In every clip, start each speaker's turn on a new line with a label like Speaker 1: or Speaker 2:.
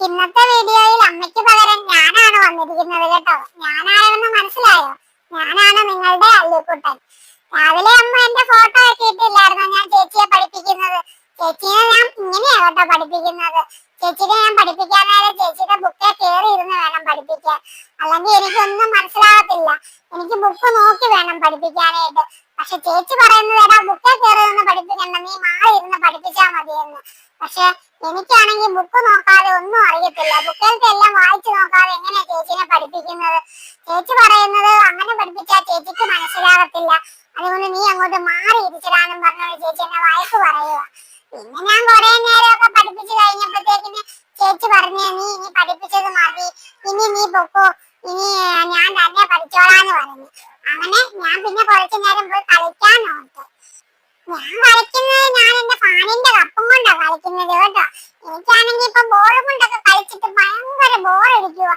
Speaker 1: ഇന്നത്തെ വീഡിയോയിൽ അമ്മയ്ക്ക് പകരം ഞാനാണ് വന്നിരിക്കുന്നത് കേട്ടോ. ഞാനാണെന്ന് മനസ്സിലായോ? ഞാനാണ് നിങ്ങളുടെ അല്ലുക്കുട്ടൻ. രാവിലെ അമ്മ എന്റെ ഫോട്ടോ എത്തിയിട്ടില്ലായിരുന്നു ഞാൻ ചേച്ചിയെ പഠിപ്പിക്കുന്നത്. ചേച്ചിയെ ഞാൻ ഇങ്ങനെയാ കേട്ടോ പഠിപ്പിക്കുന്നത്. ചേച്ചിയെ ഞാൻ പഠിപ്പിക്കാൻ നേരം ചേച്ചിയുടെ ബുക്കെ കയറി ഇരുന്ന് വേണം പഠിപ്പിക്കാൻ. അല്ലെങ്കിൽ എനിക്കൊന്നും മനസ്സിലാകത്തില്ല. എനിക്ക് ബുക്ക് നോക്കി വേണം പഠിപ്പിക്കാനായിട്ട്. പക്ഷെ ചേച്ചി പറയുന്നത് ബുക്കെ കയറി നിന്ന് പഠിപ്പിക്കണ്ട. നീ മാറി ഇരുന്ന് പഠിപ്പിച്ചാൽ മതിയെന്ന്. പക്ഷെ എനിക്കാണെങ്കിൽ ബുക്ക് നോക്കാതെ ഒന്നും അറിയത്തില്ല. ബുക്കിലത്തെ എല്ലാം വായിച്ചു നോക്കാതെ എങ്ങനെയാ ചേച്ചിനെ പഠിപ്പിക്കുന്നത്? ചേച്ചി പറയുന്നത് അങ്ങനെ പഠിപ്പിച്ചാൽ ചേച്ചിക്ക് മനസ്സിലാകത്തില്ല. അതുകൊണ്ട് നീ അങ്ങോട്ട് മാറി ഇരിച്ചിടാനും പറഞ്ഞു ചേച്ചി എന്നെ വഴക്ക് പറയുക പിന്നെ ഞാൻ കുറെ നേരമൊക്കെ പഠിപ്പിച്ചു കഴിഞ്ഞപ്പോഴത്തേക്കിന് ചേച്ചി പറഞ്ഞു നീ ഇനി പഠിപ്പിച്ചത് മതി. ഇനി നീ പൊക്കോ ഇനി ഞാൻ തന്നെ പഠിച്ചോളാന്ന് പറഞ്ഞു. അങ്ങനെ ഞാൻ പിന്നെ കുറച്ചു നേരം പോയി കളിക്കാൻ നോക്കി. ഞാൻ ഞാൻ എന്റെ ഫാനിന്റെ കപ്പും കൊണ്ടാ കളിക്കുന്നത് കേട്ടോ. എനിക്കാണെങ്കിൽ ഇപ്പൊ ബോൾ കൊണ്ടൊക്കെ കളിച്ചിട്ട് ഭയങ്കര ബോറടിക്കുക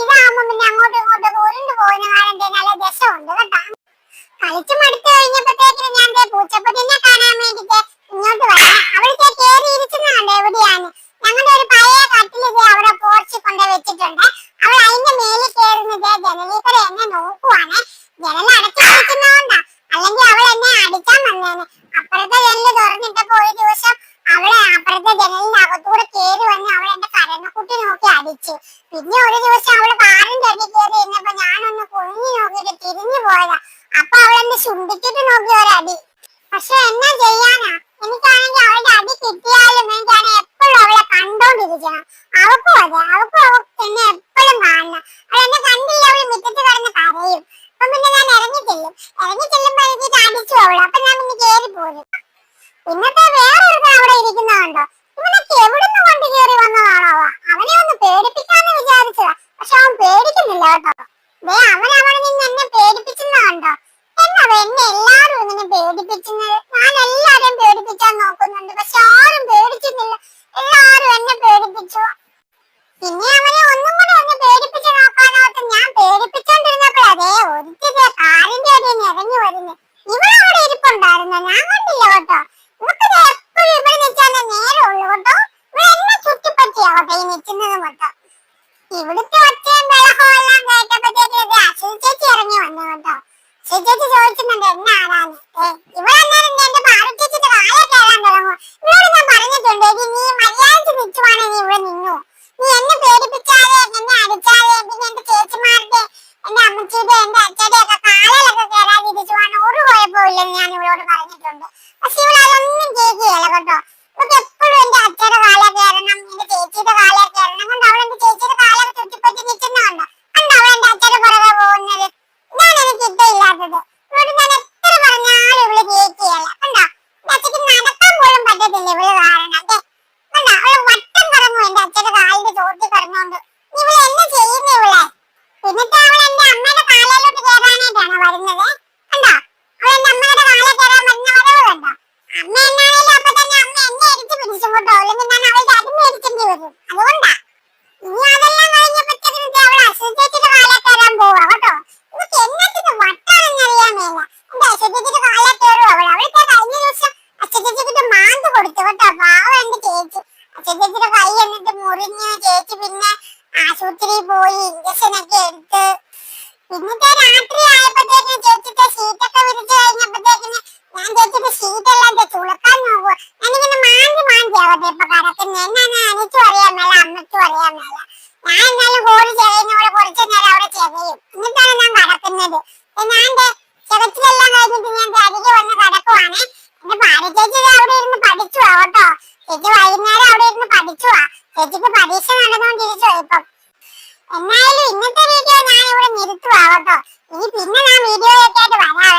Speaker 1: ഇതാകുമ്പോ പിന്നെ അങ്ങോട്ടും ഇങ്ങോട്ടും ഉരുണ്ട് പോകുന്ന കാരണം നല്ല രസമുണ്ട് കേട്ടോ. കളിച്ചു മടുത്തു കഴിഞ്ഞപ്പോഴത്തേക്കിന് ഞാൻ ദേ പൂച്ചപ്പതിനെ കാണാൻ വേണ്ടിട്ട് ഇങ്ങോട്ട് വരാം. അവിടുത്തെ കേറി ഇരിക്കുന്നുണ്ട് എവിടെയാണ്? ഞങ്ങളുടെ ഒരു പഴയ കട്ടിൽ അവിടെ പോർച്ച് കൊണ്ട് വെച്ചിട്ടുണ്ട്. അവൾ അതിന്റെ മേലിൽ കയറുന്നത് ജനലിൽ കൂടെ എന്നെ നോക്കുവാണ്. ജനൽ അടച്ചു വെക്കുന്നോണ്ടാ അല്ലെങ്കിൽ അവൾ എന്നെ അടിക്കാൻ വന്നേനെ അപ്പുറത്തെ ജനൽ തുറന്നിട്ടപ്പോ ഒരു ദിവസം അവളെ അപ്പുറത്തെ ജനലിന്റെ അകത്തൂടെ കയറി വന്ന് അവൾ എന്റെ കരണക്കുട്ടി നോക്കി അടിച്ചു. പിന്നെ ഒരു ദിവസം അവൾ കാറിന്റെ അടി കയറി ഇരുന്നപ്പോ ഞാനൊന്ന് കുഞ്ഞു നോക്കിയിട്ട് തിരിഞ്ഞു പോയതാ അപ്പൊ അവൾ എന്നെ ചുണ്ടിച്ചിട്ട് നോക്കി ഒരടി പക്ഷെ എന്നാ ചെയ്യാനാ എനിക്കാണെങ്കിൽ അവളുടെ അടി കിട്ടിയാലും ഞാൻ എപ്പോഴും അവളെ കണ്ടോണ്ടിരിക്കണം അവക്കും അതെ അവക്കും അവ എന്നെ എപ്പോഴും കാണണം അവൾ എന്നെ കണ്ടില്ല അവൾ മുറ്റത്ത് കിടന്ന് കരയും അപ്പൊ പിന്നെ ഞാൻ ഇറങ്ങി ചെല്ലും ഇറങ്ങി ചെല്ലുമ്പോ എനിക്ക് അടിച്ചു അവൾ അപ്പൊ ഞാൻ പിന്നെ കേറി പോരും ഇന്നത്തെ വേറൊരു അവിടെ ഇരിക്കുന്നതുണ്ടോ ഇവനൊക്കെ എവിടുന്ന് കൊണ്ട് കയറി വന്നതാണോ അവ? അവനെ ഒന്ന് പേടിപ്പിക്കാന്ന് വിചാരിച്ചതാ പക്ഷെ അവൻ പേടിക്കുന്നില്ല കേട്ടോ ദേ അവൻ അവിടെ നിന്ന് എന്നെ പേടിപ്പിച്ചുന്നതുണ്ടോ എന്നാ എല്ലാരും ഇങ്ങനെ പേടിപ്പിക്കുന്നത് ഞാൻ എല്ലാരും പേടിപ്പിക്കാൻ നോക്കുന്നുണ്ട്. പക്ഷെ ആരും പേടിക്കുന്നില്ല എല്ലാരും എന്നെ പേടിപ്പിച്ചു. പിന്നെ അവനെ ഒന്നും കൂടെ ഒന്ന് പേടിപ്പിച്ച് നോക്കാനോട്ട് ഞാൻ പേടിപ്പിച്ചോണ്ടിരുന്നപ്പോൾ അതേ ഒരുത്തിന്റെ കാലിന്റെ അടിയിൽ ഇറങ്ങി വരുന്നു അവിടെ ഇരിപ്പുണ്ടായിരുന്നു. ഞാൻ കണ്ടില്ല കേട്ടോ. ഇവക്ക് എപ്പോഴും ഇവിടെ നിൽക്കാൻ നേരമുള്ളൂ കേട്ടോ. ഇവിടെ എന്നെ ചുറ്റിപ്പറ്റിയാവട്ടെ ഈ നിൽക്കുന്നത് മൊത്തം. ഇവിടുത്തെ ഒച്ചയും ബഹളവും എല്ലാം കേട്ടപ്പോഴത്തേക്ക് അശ്വതി ചേച്ചി ഇറങ്ങി വന്നു കേട്ടോ ചേച്ചി ചോദിക്കുന്നുണ്ട് എന്നെ ആരാന്ന് അന്നേരം എന്റെ പാറു വായ കയറാൻ തുടങ്ങും. ഇവളോട് ഞാൻ പറഞ്ഞിട്ടുണ്ട് നീ മര്യാദയ്ക്ക് നിൽക്കുവാണെ നീ ഇവിടെ നിന്നു. നീ എന്നെ പേടിപ്പിച്ചാലേ എന്നെ അടിച്ചാലേ പിന്നെ എന്റെ ചേച്ചിമാരുടെ എന്റെ അമ്മച്ചിയുടെ എന്റെ അച്ഛയുടെ ഒക്കെ കാലിലൊക്കെ കയറാതിരിച്ചുവാണ് ഒരു കുഴപ്പമില്ലെന്ന് ഞാൻ ഇവളോട് പറഞ്ഞിട്ടുണ്ട് പക്ഷെ ഇവിടെ അതൊന്നും കേൾക്കുകയല്ല കേട്ടോ ഇവർക്ക് എപ്പോഴും എന്റെ അച്ഛയുടെ കാലെ കയറണം എന്റെ ചേച്ചിയുടെ കാലെ കയറണം കൊണ്ട് അവൾ എന്റെ ചേച്ചിയുടെ കാലൊക്കെ ചുറ്റിപ്പറ്റി നിൽക്കുന്നുണ്ട് കണ്ടോ അവൾ എന്റെ അച്ഛന്റെ പുറകെ പോകുന്നത് ഇതാണ് എനിക്ക് ഇഷ്ടമില്ലാത്തത് ഇവളോട് ഞാൻ എത്ര പറഞ്ഞാലും ഇവൾ കേൾക്കുകയല്ല കണ്ടോ എന്റെ അച്ഛക്ക് നടക്കാൻ പോലും പറ്റത്തില്ല ഇവൾ കാരണം ദേ, കണ്ടോ അവൾ വട്ടം കറങ്ങും എന്റെ അച്ഛന്റെ കാലിന്റെ ചോട്ടി കറങ്ങുകൊണ്ട് ഇവൾ എന്നെ ചെയ്യുന്നു ഇവളെ എന്നിട്ട് അവൾ എന്റെ അമ്മയുടെ കാലിലോട്ട് കയറാനായിട്ടാണ് വരുന്നത് കണ്ടോ അവൾ എന്റെ അമ്മയുടെ കാലിൽ കയറാൻ വരുന്ന വരവ് കണ്ടോ അമ്മ എന്നാണേലും അപ്പൊ തന്നെ അമ്മ എന്നെ എടുത്ത് പിടിച്ചും കേട്ടോ അല്ലെങ്കിൽ ഞാൻ അവളുടെ അടിമ എടുക്കേണ്ടി വരും അതുകൊണ്ടാ ഇനി അതെല്ലാം കഴിഞ്ഞപ്പോഴത്തേക്കും അവൾ അശ്വതിയുടെ കാലിൽ കയറാൻ പോവാ കേട്ടോ ഇതൊക്കെ എന്നത്തിന് വട്ടാണെന്ന് അറിയാൻ മേല എന്റെ അശ്വതിയുടെ കാലിൽ കയറും അവൾ അവൾക്ക് കഴിഞ്ഞ ദിവസം അശ്വതിക്ക് മാന്ത് കൊടുത്തു കേട്ടോ പാവം എന്റെ ചേച്ചി അശ്വതിയുടെ കൈ എന്നിട്ട് മുറിഞ്ഞ് ചേച്ചി പിന്നെ ആശുപത്രിയിൽ ഒക്കെ എടുത്ത് പിന്നത്തെ രാത്രി ആയപ്പോഴത്തേക്കും ചേച്ചിന്റെ ഷീറ്റൊക്കെ വിരിച്ചു കഴിഞ്ഞപ്പോഴത്തേക്കിന് ഞാൻ ചേച്ചിന്റെ ഷീറ്റ് എല്ലാം ദേ തുളക്കാൻ നോക്കുക ഞാനിങ്ങനെ മാന്തി മാന്തി ആവട്ടെ ഇപ്പൊ കിടക്കുന്നത് എന്നാ എനിക്കും അറിയാൻ മേല അമ്മയ്ക്കും അറിയാൻ മേല. ഞാൻ എന്നാലും കോഴി ചെറിയുന്നവിടെ കുറച്ചു നേരം അവിടെ ചെറിയും. എന്നിട്ടാണ് ഞാൻ കിടക്കുന്നത്. ഞാൻ ദേ ചെറുച്ചിലെല്ലാം കഴിഞ്ഞിട്ട് ഞാൻ അരികെ വന്ന് കിടക്കുവാണ്. എന്റെ ഭാര്യ ചേച്ചി അവിടെ ഇരുന്ന് പഠിച്ചു കേട്ടോ. ചേച്ചി അവിടെ ഇരുന്ന് പഠിച്ചു ചേച്ചിക്ക് പരീക്ഷ നടന്നുകൊണ്ടിരിച്ചു ഇപ്പം. എന്നായാലും ഇന്നത്തെ വീഡിയോ ഞാൻ ഇവിടെ നിർത്തുവാട്ടോ ഇനി പിന്നെ ഞാൻ വീഡിയോയൊക്കെ ആയിട്ട് വരാവേ